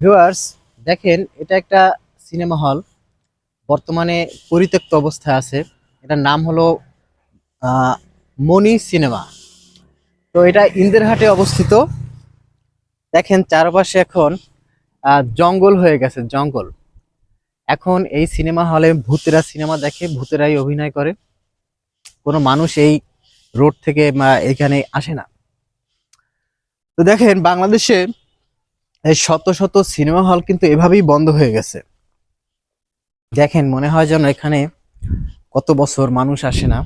Viewers, দেখেন, এটা একটা সিনেমা হল। বর্তমানে পরিত্যক্ত অবস্থায় আছে। এটার নাম হলো মনি সিনেমা। তো এটা ইন্দেরহাটে অবস্থিত। দেখেন, চারপাশে এখন জঙ্গল হয়ে গেছে, জঙ্গল। এখন এই সিনেমা হলে ভূতেরা সিনেমা দেখে, ভূতেরাই অভিনয় করে। কোনো মানুষ এই রোড থেকে এখানে আসে না। তো দেখেন, বাংলাদেশে শত শত সিনেমা হল কিন্তু এভাবেই বন্ধ হয়ে গেছে। দেখেন, মনে হয় যেন এখানে কত বছর মানুষ আসে না।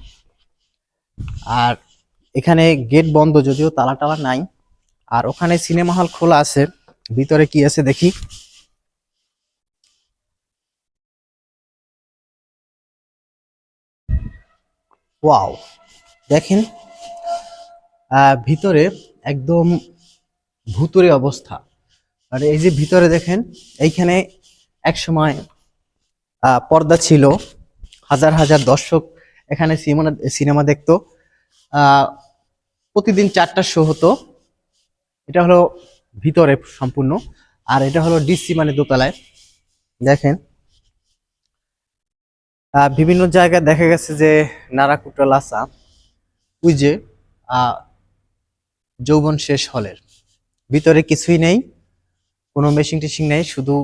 আর এখানে গেট বন্ধ, যদিও তালা টালা নাই। আর ওখানে সিনেমা হল খোলা আছে। ভিতরে কি আছে দেখি। ওয়াও, দেখেন। ভিতরে একদম ভুতুরে অবস্থা। আর এই যে ভিতরে দেখেন এইখানে এক সময় পর্দা ছিল। হাজার হাজার দর্শক এখানে সিনেমা সিনেমা দেখতো। প্রতিদিন চারটা শো হতো। এটা হলো ভিতরে সম্পূর্ণ। আর এটা হলো ডিসি মানে দোতলায়। দেখেন। বিভিন্ন জায়গায় দেখা গেছে যে নারাকুটা লাসা আহ, যৌবন শেষ হলের। ভিতরে কিছুই নেই। কোনো মেশিন টেশিং নেই, শুধু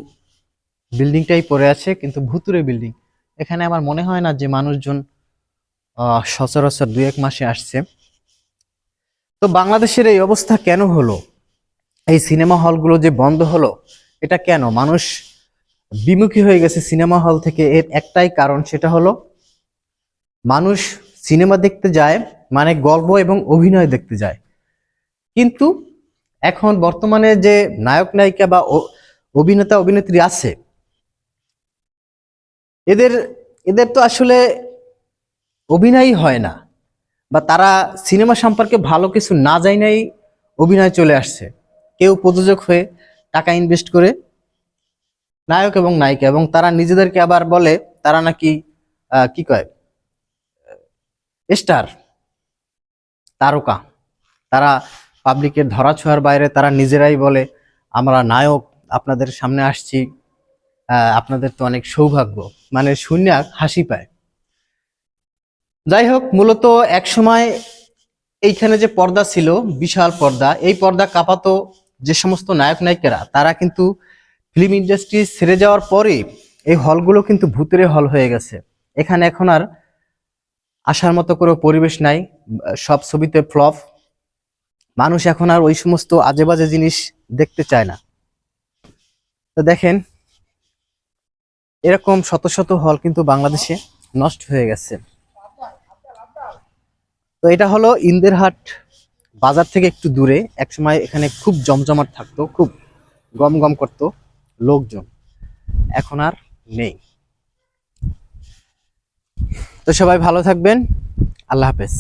বিল্ডিংটাই পড়ে আছে, কিন্তু ভুতুরে বিল্ডিং এখানে আমার মনে হয় না যে মানুষজন সচরাচর দু এক মাসে আসছে। তো বাংলাদেশের এই অবস্থা কেন হলো? এই সিনেমা হলগুলো যে বন্ধ হলো, এটা কেন? মানুষ বিমুখী হয়ে গেছে সিনেমা হল থেকে। এর একটাই কারণ সেটা হলো, মানুষ সিনেমা দেখতে যায় মানে গল্প এবং অভিনয় দেখতে যায়। কিন্তু এখন বর্তমানে যে নায়ক, নায়িকা বা অভিনেতা, অভিনেত্রী আছে, এদের এদের তো আসলে অভিনয় হয় না বা তারা সিনেমা সম্পর্কে ভালো কিছু না জানাই অভিনয় চলে আসছে। কেউ প্রযোজক হয়ে টাকা ইনভেস্ট করে নায়ক এবং নায়িকা এবং তারা নিজেদেরকে আবার বলে তারা নাকি কি কয়, স্টার, তারকা। তারা পাবলিকের ধরাছোঁয়ার বাইরে তারা নিজেরাই বলে, আমরা নায়ক, আপনাদের সামনে আসছি আপনাদের তো অনেক সৌভাগ্য। মানে শূন্য হাসি পায়। যাই হোক মূলত এক সময় এইখানে যে পর্দা ছিল, বিশাল পর্দা, এই পর্দা কাঁপাতো যে সমস্ত নায়ক নায়িকারা তারা কিন্তু ফিল্ম ইন্ডাস্ট্রি ছেড়ে যাওয়ার পরে এই হলগুলো কিন্তু ভূতেরে হল হয়ে গেছে। এখানে এখন আর আসার মতো কোনো পরিবেশ নাই, সব ছবিতে ফ্লপ। মানুষ এখন আর ওই সমস্ত আজে বাজে জিনিস দেখতে চায় না। তো দেখেন, এরকম শত শত হল কিন্তু বাংলাদেশে নষ্ট হয়ে গেছে। তো এটা হলো ইন্দেরহাট বাজার থেকে একটু দূরে। একসময় এখানে খুব জমজমাট থাকতো, খুব গম গম করতো লোকজন। এখন আর নেই। তো সবাই ভালো থাকবেন। আল্লাহ হাফেজ।